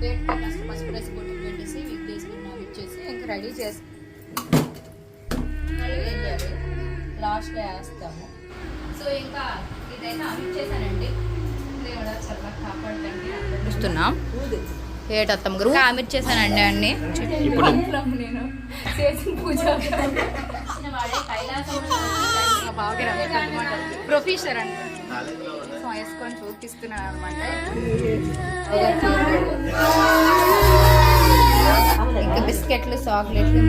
వేటికి ఫస్ట్ పసుపు రైస్ బొట్టుకు పెట్టేసి వీక్ చేసుకుని ఇచ్చేసి ఇంకా రెడీ చేసి. వేయాలి లాస్ట్లో వేస్తాము. సో ఇంకా ఇదైతే చల్లగా కాపాడండి చూస్తున్నాం. ఏటత్తమ్మ గారు? అమిర్చేసానండి అన్ని. ఇప్పుడు నేను చేసిన పూజ. ప్రొఫెసర్ సో వేసుకొని చూపిస్తున్నాను అనమాట ఇంకా బిస్కెట్లు చాక్లెట్లు.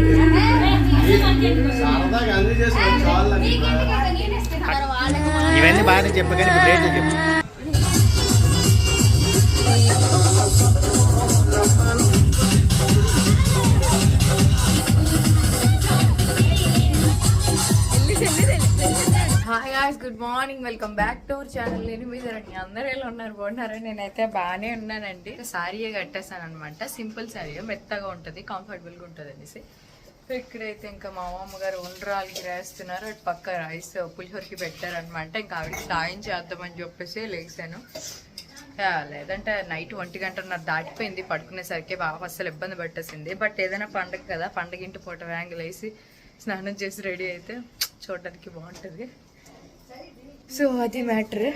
ఇవన్నీ బాగానే చెప్పు కానీ ఇప్పుడు రేట్లు చెప్పు. Good morning welcome back to our channel నేను మీ ధరణి. అందరూ ఎలా ఉన్నారు? బాగున్నారా? నేనైతే బాగానే ఉన్నానండి. సారీయే కట్టేసాను అనమాట సింపుల్ సారీ మెత్తగా ఉంటుంది కంఫర్టబుల్గా ఉంటుంది అనేసి. ఇక్కడైతే ఇంకా మా అమ్మమ్మ గారు ఉండ్రాలకి రాస్తున్నారు అటు పక్క రైస్ పులిహోరకి పెట్టారనమాట ఇంకా ఆవిడకి సాయం చేద్దామని చెప్పేసి లేచాను. లేదంటే నైట్ ఒంటి గంటన్నర దాటిపోయింది. పడుకునేసరికి బాగా అస్సలు ఇబ్బంది పట్టేసింది. బట్ ఏదైనా పండగ కదా పండగ ఇంటి పూట వ్యాంగులు వేసి స్నానం చేసి రెడీ అయితే చూడడానికి బాగుంటుంది. సో అది మ్యాటర్.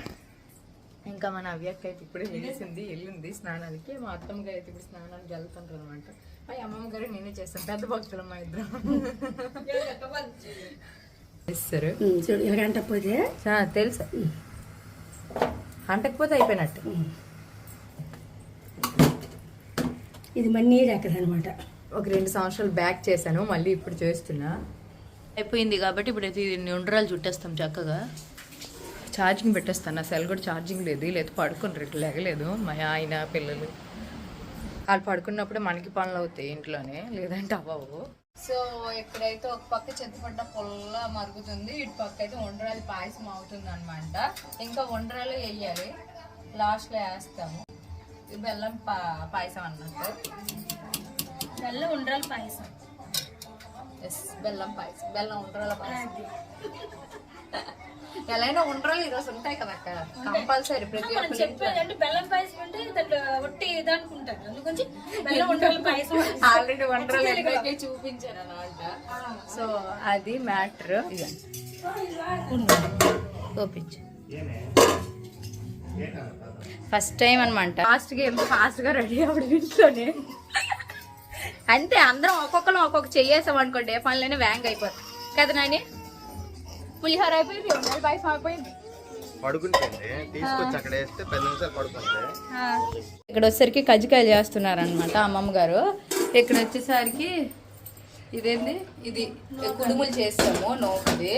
ఇంకా మన అవ్యక్క అయితే ఇప్పుడు వెళ్ళేసింది వెళ్ళింది స్నానానికి. మా అత్తమ్మ అయితే ఇప్పుడు స్నానానికి వెళ్తుంటారు అనమాట మా అమ్మమ్మ గారు నేనే చేస్తాను. పెద్ద భక్తులు మా ఇద్దరం. చేస్తారు. చూడు ఇలాగంట పోతే. ఆ, తెలుసా. అంటకపోతే అయిపోయినట్టు. ఇది మన నీరు ఎక్కదనమాట ఒక రెండు సంవత్సరాలు బ్యాక్ చేశాను మళ్ళీ ఇప్పుడు చేస్తున్నా. అయిపోయింది కాబట్టి ఇప్పుడు అయితే ఇది ఉండ్రాలు చుట్టేస్తాం చక్కగా. ఛార్జింగ్ పెట్టేస్తాను. నా సెల్ కూడా ఛార్జింగ్ లేదు. లేదు పడుకుని. లేగలేదు. మా ఆయన పిల్లలు. వాళ్ళు పడుకున్నప్పుడు మనకి పనులు అవుతాయి ఇంట్లోనే. లేదంటే అవ్వవు. సో ఇక్కడైతే ఒక పక్క చింతపడ్డ పొల్ల మరుగుతుంది ఇటు పక్క అయితే వండరాలు పాయసం అవుతుంది అనమాట ఇంకా వండరాలు వేయాలి. లాస్ట్లో వేస్తాము. బెల్లం పా పాయసం అన్నట్టు. నల్ల ఉండ్రాల పాయసం. ఎస్ బెల్లం పాయసం. బెల్లం ఉండ్రాల పాయసం. ఎలా ఉండ్రాలు ఈరోజు ఉంటాయి కదా అక్కడ కంపల్సరీ ప్రతి ఒక్కరి చెప్పేది అంటే బెల్లం పాయసం అంటే దాంట్లో ఒట్టి బెల్లం ఉండ్రాల పాయసం ఆల్రెడీ ఎక్కడికి చూపించాను అనమాట సో అది మ్యాటర్. చూపించు ఫస్ట్ టైం అనమాట ఫాస్ట్గా ఎంత ఫాస్ట్గా రెడీ అవ్వడం ఇంట్లోనే. అంతే అందరం ఒక్కొక్కరు ఒక్కొక్క చెయ్యేసాం అనుకోండి ఏ పనులైనా వ్యాంగ్ అయిపోతుంది కదా నాని? పులిహోర అయిపోయింది ఉండాలి పాయసం అయిపోయింది. పడుకుంటుంది తీసుకొచ్చి అక్కడ వేస్తే పది నిమిషాలు పడుకుంటే ఇక్కడ వచ్చేసరికి కజ్జికాయలు చేస్తున్నారనమాట అమ్మమ్మ గారు. ఇక్కడ వచ్చేసరికి ఇదేంది? ఇది కుడుములు చేస్తాము నోకుది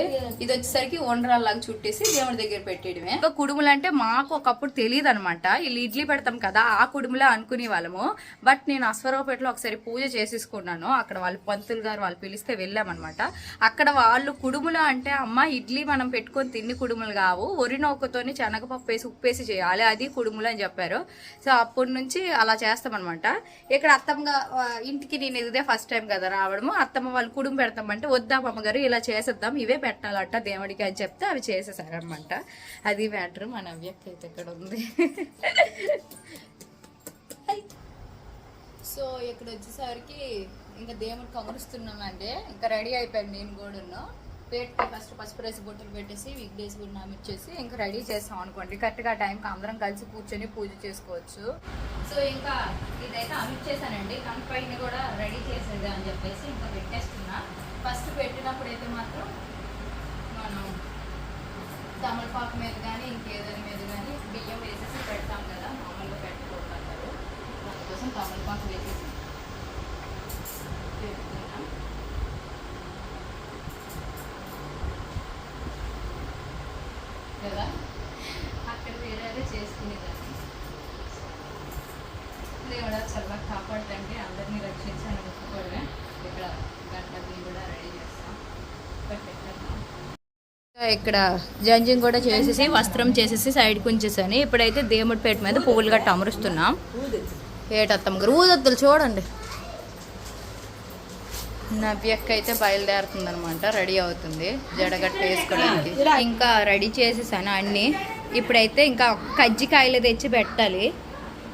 ఇది వచ్చేసరికి వండరాల్లాగా చుట్టేసి దేవుడి దగ్గర పెట్టేయడమే. ఇంకా కుడుములు అంటే మాకు ఒకప్పుడు తెలియదు అనమాట వీళ్ళు ఇడ్లీ పెడతాం కదా ఆ కుడుములే అనుకునే వాళ్ళము. బట్ నేను అశ్వరావుపేటలో ఒకసారి పూజ చేసేసుకున్నాను. అక్కడ వాళ్ళు పంతులు గారు వాళ్ళు పిలిస్తే వెళ్ళామన్నమాట అక్కడ వాళ్ళు కుడుములు అంటే అమ్మ ఇడ్లీ మనం పెట్టుకొని తిన్ని కుడుములు కావు. ఒరి నౌకతోని శనగపప్పు వేసి ఉప్పేసి చేయాలి. అది కుడుములు అని చెప్పారు. సో అప్పటి నుంచి అలా చేస్తామన్నమాట ఇక్కడ అత్తమ్మ ఇంటికి నేను ఇదే ఫస్ట్ టైం కదా రావడము. అత్తమ్మ వాళ్ళు కుడుము పెడతామంటే వద్దాం అమ్మగారు ఇలా చేసేద్దాం ఇవే పెట్టాలట దేవుడికి అని చెప్తే అవి చేసేసారనమాట. అది మ్యాటర్ మన అవ్యక్తి అయితే ఇక్కడ ఉంది. సో ఇక్కడ వచ్చేసరికి ఇంకా దేవుడు కమరుస్తున్నామండి ఇంకా రెడీ అయిపోయాను నేను కూడా పేటకి ఫస్ట్ పసుపు రైస్ బొట్టలు పెట్టేసి వీక్ డేస్ కూడా నామిచ్చేసి ఇంకా రెడీ చేస్తాం అనుకోండి. కరెక్ట్గా టైంకి అందరం కలిసి కూర్చొని పూజ చేసుకోవచ్చు. సో ఇంకా ఇదైతే అమిచ్చేసానండి కంపైని కూడా రెడీ చేసేది అని చెప్పేసి ఇంకా పెట్టేస్తున్నా. ఫస్ట్ పెట్టినప్పుడు అయితే మాత్రం మనం తమలపాకు మీద కానీ ఇంకేదైనా మీద కానీ బియ్యం వేసేసి పెడతాం కదా మామూలుగా పెట్టుకుంటారు దానికోసం తమలపాకు వేసేసి పెడుతున్నా కదా అక్కడ వేరే చేసుకునేదాన్ని దేవుడా చల్లగా కాపాడుతంటే అందరినీ రక్షించాలని ఒప్పుకోవడమే ఇక్కడ గణపతిని కూడా రెడీ చేస్తాం పెట్టేద్దాం. ఇక్కడ జంజింగ్ కూడా చేసేసి వస్త్రం చేసేసి సైడ్కి ఉంచేసాను. ఇప్పుడైతే దేవుడి పేట మీద పువ్వులు గట్ట అమరుస్తున్నాం. ఏటత్తమ్మ గారు ఊదొద్దులు చూడండి. నవ్యక్క అయితే బయలుదేరుతుంది అనమాట రెడీ అవుతుంది జడగట్ట వేసుకోవడానికి. ఇంకా రెడీ చేసేసాను అన్నీ. ఇప్పుడైతే ఇంకా కజ్జికాయలు తెచ్చి పెట్టాలి.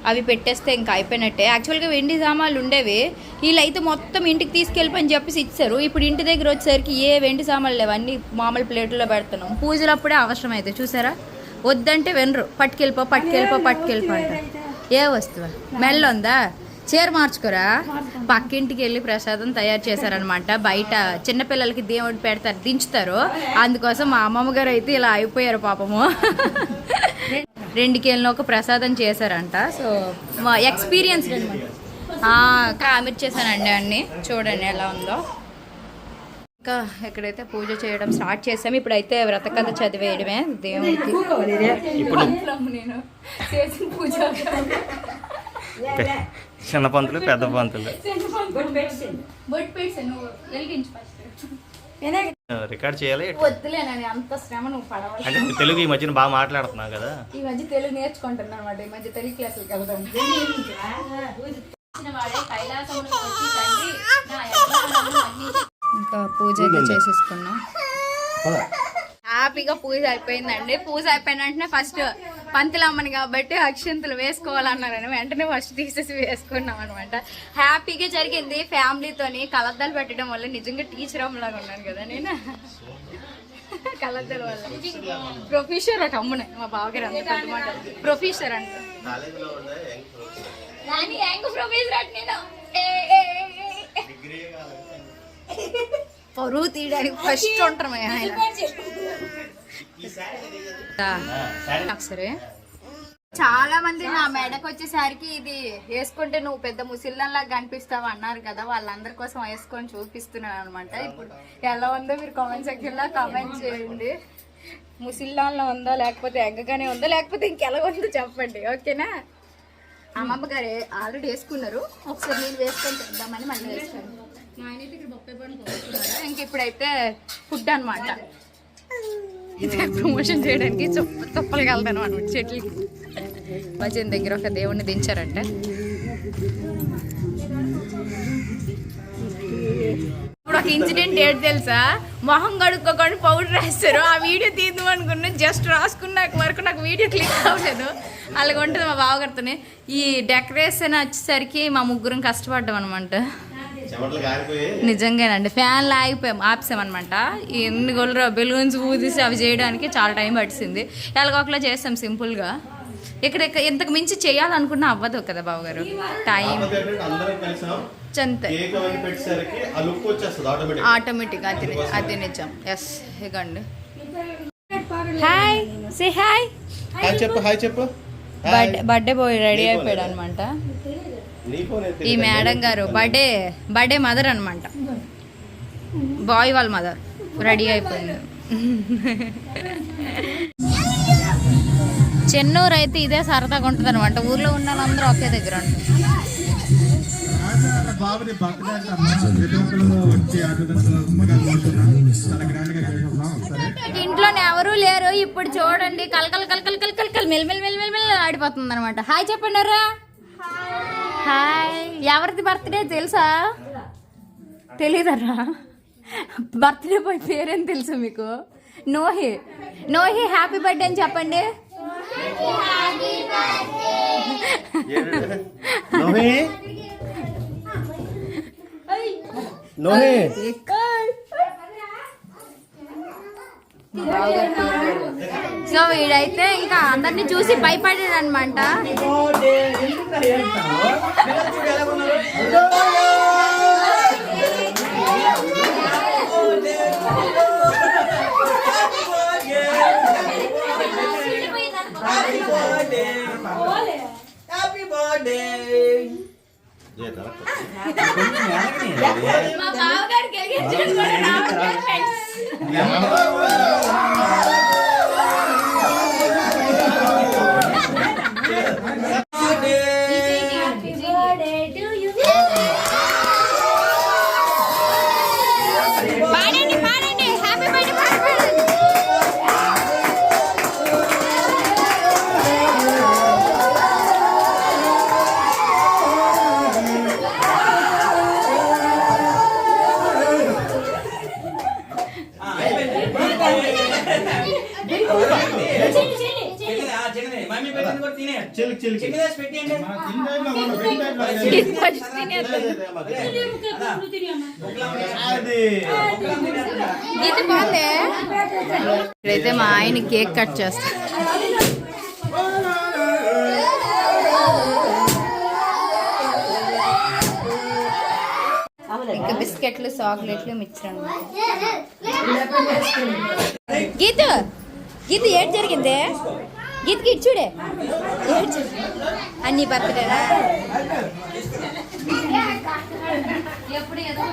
అవి పెట్టేస్తే ఇంకా అయిపోయినట్టే. యాక్చువల్గా వెండి సామాన్లు ఉండేవి. వీళ్ళైతే మొత్తం ఇంటికి తీసుకెళ్ళిపోయి చెప్పేసి ఇచ్చారు. ఇప్పుడు ఇంటి దగ్గర వచ్చేసరికి ఏ వెండి సామాన్లు లేవు. అన్ని మామూలు ప్లేట్లో పెడుతున్నాం. పూజలప్పుడే అవసరం అయితే చూసారా? వద్దంటే వినరు. పట్టుకెళ్ళిపో పట్టుకెళ్ళిపో పట్టుకెళ్ళిపో అంటారు. ఏ వస్తువు? మెల్ల ఉందా? చీర మార్చుకోరా? పక్కింటికి వెళ్ళి ప్రసాదం తయారు చేశారనమాట బయట చిన్నపిల్లలకి దేవుడు పెడతారు దించుతారు. అందుకోసం మా అమ్మమ్మ గారు అయితే ఇలా అయిపోయారు పాపము. రెండు కేళ్ళలో ఒక ప్రసాదం చేశారంట. సో మా ఎక్స్పీరియన్స్ కామిట్ చేశానండి అన్ని. చూడండి ఎలా ఉందో. ఇంకా ఎక్కడైతే పూజ చేయడం స్టార్ట్ చేసాము ఇప్పుడైతే వ్రతకథ చదివేయడమే దేవుడికి ఇప్పుడు నువ్వు నేను చేసిన పూజ. చిన్న పంతులు పెద్ద పంతులు. రికార్డ్ చేయాలి అంత శ్రమ నువ్వు పడవాలి. అంటే తెలుగు ఈ మధ్యన బాగా మాట్లాడుతున్నావు కదా. ఈ మధ్య తెలుగు నేర్చుకుంటున్నా అనమాట ఈ మధ్య తెలుగు క్లాసులకు. ఇంకా పూజ అయితే చేసేసుకున్నాం. హ్యాపీగా పూజ అయిపోయిందండి. పూజ అయిపోయిన వెంటనే ఫస్ట్ పంతులమ్మని కాబట్టి అక్షంతలు వేసుకోవాలన్నారని వెంటనే ఫస్ట్ తీసేసి వేసుకున్నాం అనమాట హ్యాపీగా జరిగింది. ఫ్యామిలీతోని కలద్దాలు పెట్టడం వల్ల నిజంగా టీచర్ అమ్మలాగా ఉన్నాను కదా నేను. కలద్దాల వల్ల. ప్రొఫెసర్ అట అమ్మునే మా బావగారు అంత పెద్ద మాట ప్రొఫెసర్ అంట. కాలేజీలో ఉండే యంగ్ నాని యాంగ్ ప్రొఫెసర్ అట నేను. ఏ, ఏ, ఏ, ఏ. పరువు తీయడానికి ఫస్ట్ ఉంటారు మా ఆయన. ఒకసారి చాలా మంది నా మెడకు వచ్చేసరికి ఇది వేసుకుంటే నువ్వు పెద్ద ముసిల్లాగా కనిపిస్తావు అన్నారు కదా వాళ్ళందరి కోసం వేసుకొని చూపిస్తున్నాను అనమాట ఇప్పుడు ఎలా ఉందో మీరు కామెంట్ సెక్షన్లో కామెంట్ చేయండి. ముసిల్లాల్లో ఉందో లేకపోతే ఎగ్గగానే ఉందో లేకపోతే ఇంకెలా ఉందో చెప్పండి ఓకేనా? అమ్మమ్మ గారు ఆల్రెడీ వేసుకున్నారు. ఒకసారి నేను వేసుకొని చూద్దామని మళ్ళీ వేసుకున్నాను ఇంక ఇప్పుడైతే ఫుడ్ అనమాట ఇదే ప్రమోషన్ చేయడానికి చొప్ప తొప్పలకి వెళ్తాను అనమాట చెట్లకి. భజన్ దగ్గర ఒక దేవుణ్ణి దించారంట. ఇప్పుడు ఒక ఇన్సిడెంట్ ఏంటి తెలుసా? మొహం కడుక్కోకుండా పౌడర్ రాస్తారు ఆ వీడియో తీద్దాం అనుకున్నా జస్ట్ రాసుకున్నాక వరకు నాకు వీడియో క్లిక్ అవ్వలేదు. అలాగ ఉంటుంది మా బావగారితోనే. ఈ డెకరేషన్ వచ్చేసరికి మా ముగ్గురం కష్టపడ్డాం అనమాట. నిజంగానండి. ఫ్యాన్లు ఆగిపోయాం ఆపసామన్నమాట. ఎన్ని గొల్లరు బెలూన్స్ ఊదిసి అవి చేయడానికి చాలా టైం పట్టింది. ఎలాగోకలా చేస్తాం సింపుల్గా. ఇక్కడ ఇంతకు మించి చేయాలనుకున్నా అవ్వదు కదా టైం. ఆ లుక్ వచ్చేస్తుంది ఆటోమేటిక్ అది అది నిజం. ఎస్ ఇగండి. Hi say hi. చెప్పు హాయ్ చెప్పు. బర్త్డే బర్త్డే బాయ్ రెడీ అయిపోయాడు అనమాట ఈ మేడం గారు బర్త్డే బర్త్డే మదర్ అనమాట బాయ్ వాళ్ళ మదర్. రెడీ అయిపోయింది. చెన్నూరు అయితే ఇదే సరదాగా ఉంటుంది అనమాట ఊర్లో ఉన్న వాళ్ళందరూ ఒకే దగ్గర ఇంట్లోనే ఎవరూ లేరు. ఇప్పుడు చూడండి. కలకల కలకల కలకల కల మెల్మెల్ మెల్మెల్ మెల్ ఆడిపోతుంది అనమాట హాయ్ చెప్పండి రా హాయ్. ఎవరిది బర్త్డే తెలుసా? తెలీదరా? బర్త్డే బాయ్ పేరేం తెలుసు మీకు? నోహి. నోహి హ్యాపీ బర్త్డే అని చెప్పండి. నోహే? సో వీడైతే ఇంకా అందరిని చూసి భయపడాడు అనమాట మా బావగారికి ఇప్పుడైతే మా ఆయన కేక్ కట్ చేస్తా బిస్కెట్లు చాక్లెట్లు అన్నమాట. గీత గీత ఏం జరిగింది? గీతకి ఇచ్చుడే ఏడ్చు. అన్ని బర్త్డేనా? ఎప్పుడు ఏదో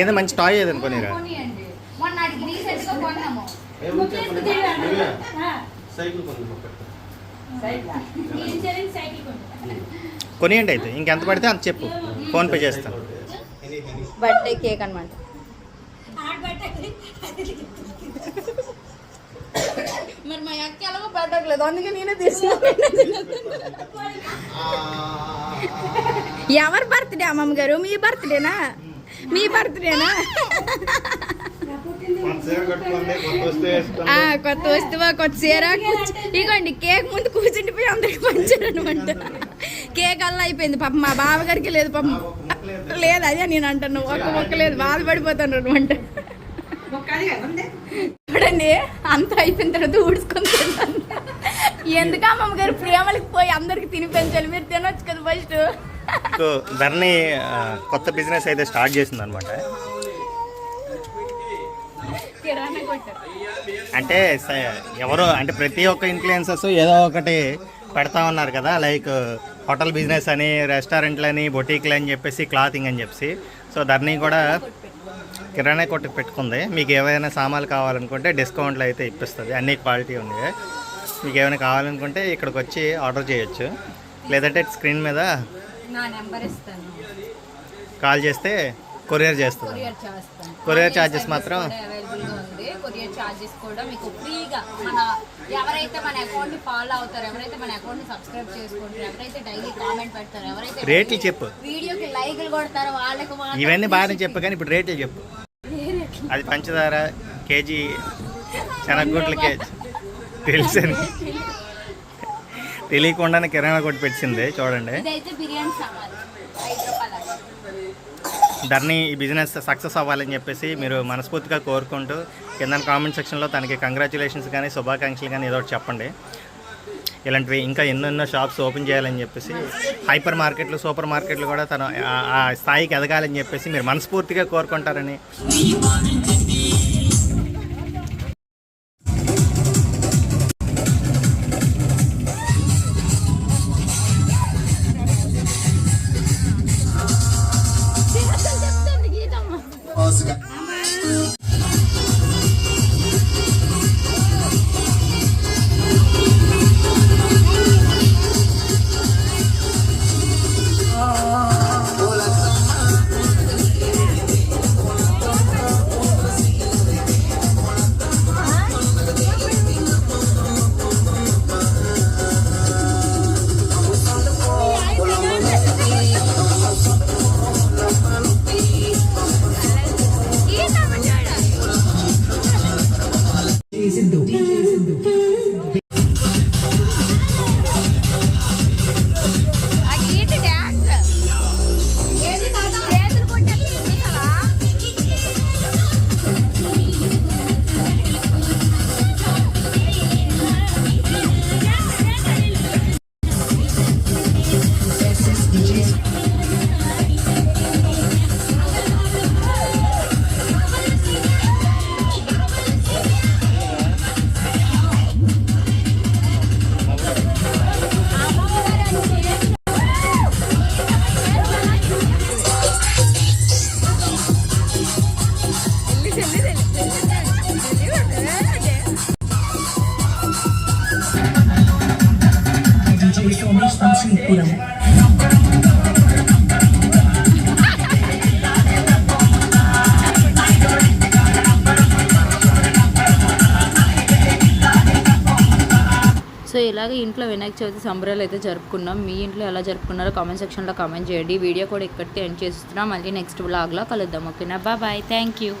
ఏందో మంచి టాయ్ ఏది అనుకోనిరా కొనియండి. మొన్న అడిగి కొన్నాము. సైకిల్ కొనియండి అయితే. ఇంకెంత పడితే అంత చెప్పు. ఫోన్పే చేస్తాను బర్త్డే కేక్ అనమాట మరి మా అక్క ఎలాగో పెట్టట్లేదు అందుకే నేనే తీసుకున్నాను ఎవరి బర్త్డే అమ్మమ్మ గారు? మీ బర్త్డేనా? మీ బర్త్డేనా? కొత్త వస్తువా కొత్త చీర కూర్చు- ఇగోండి కేక్ ముందు కూర్చుండిపోయి అందరికి పంచారనమాట కేక్ అల్లా అయిపోయింది. పాప మా బావగారికి లేదు పాప లేదు అదే నేను అంటాను ఒక్క మొక్క లేదు బాధపడిపోతాను అనమాట చూడండి అంత అయిపోయిన తర్వాత ఊడ్చుకొని తింటాను ఎందుకు అమ్మమ్మ గారు ప్రేమలకు పోయి అందరికి తినిపించాలి మీరు తినొచ్చు కదా ఫస్ట్ సో ధరణి కొత్త బిజినెస్ అయితే స్టార్ట్ చేసింది అనమాట అంటే ఎవరో అంటే ప్రతి ఒక్క ఇన్ఫ్లుయెన్సర్స్ ఏదో ఒకటి పెడతా ఉన్నారు కదా లైక్ హోటల్ బిజినెస్ అని రెస్టారెంట్లని బొటీక్లు అని చెప్పేసి క్లాతింగ్ అని చెప్పేసి. సో ధరణి కూడా కిరాణా కొట్టు పెట్టుకుంది. మీకు ఏవైనా సామాన్లు కావాలనుకుంటే డిస్కౌంట్లు అయితే ఇప్పిస్తుంది. అన్ని క్వాలిటీ ఉంది. మీకు ఏమైనా కావాలనుకుంటే ఇక్కడికి వచ్చి ఆర్డర్ చేయొచ్చు. లేదంటే స్క్రీన్ మీద కాల్ చేస్తే కొరియర్ చేస్తుంది. కొరియర్ ఛార్జెస్ మాత్రం కొరియర్ ఛార్జెస్ కూడా మీకు ఫ్రీగా మన ఎవరైతే మన అకౌంట్ని ఫాలో అవుతారో ఎవరైతే మన అకౌంట్ని సబ్స్క్రైబ్ చేసుకుంటారో ఎవరైతే డైలీ కామెంట్ పెడతారో ఎవరైతే రేట్లు చెప్పు. వీడియోకి లైక్లు కొడతారో వాళ్ళకి ఇవన్నీ బాగానే చెప్పు కానీ ఇప్పుడు రేట్లు చెప్పు. అది పంచదార కేజీ శనగగుడ్ల కేజీ. తెలుసు తెలియకుండానే కిరాణా కొట్టి పెట్టింది చూడండి. ధరణి ఈ బిజినెస్ సక్సెస్ అవ్వాలని చెప్పేసి మీరు మనస్ఫూర్తిగా కోరుకుంటూ కింద కామెంట్ సెక్షన్లో తనకి కంగ్రాచులేషన్స్ కానీ శుభాకాంక్షలు కానీ ఏదో ఒకటి చెప్పండి. ఇలాంటివి ఇంకా ఎన్నెన్నో షాప్స్ ఓపెన్ చేయాలని చెప్పేసి హైపర్ మార్కెట్లు సూపర్ మార్కెట్లు కూడా తను ఆ స్థాయికి ఎదగాలని చెప్పేసి మీరు మనస్ఫూర్తిగా కోరుకుంటారని. From సో ఇలాగ ఇంట్లో వినాయక చవితి సంబరాలు అయితే జరుపుకున్నాం. మీ ఇంట్లో ఎలా జరుపుకున్నారో కామెంట్ సెక్షన్లో కామెంట్ చేయండి. వీడియో కూడా ఇక్కడికి ఎండ్ చేస్తున్నాం. మళ్ళీ నెక్స్ట్ బ్లాగ్లో కలుద్దాం. ఓకేనా బాయ్ థ్యాంక్ యూ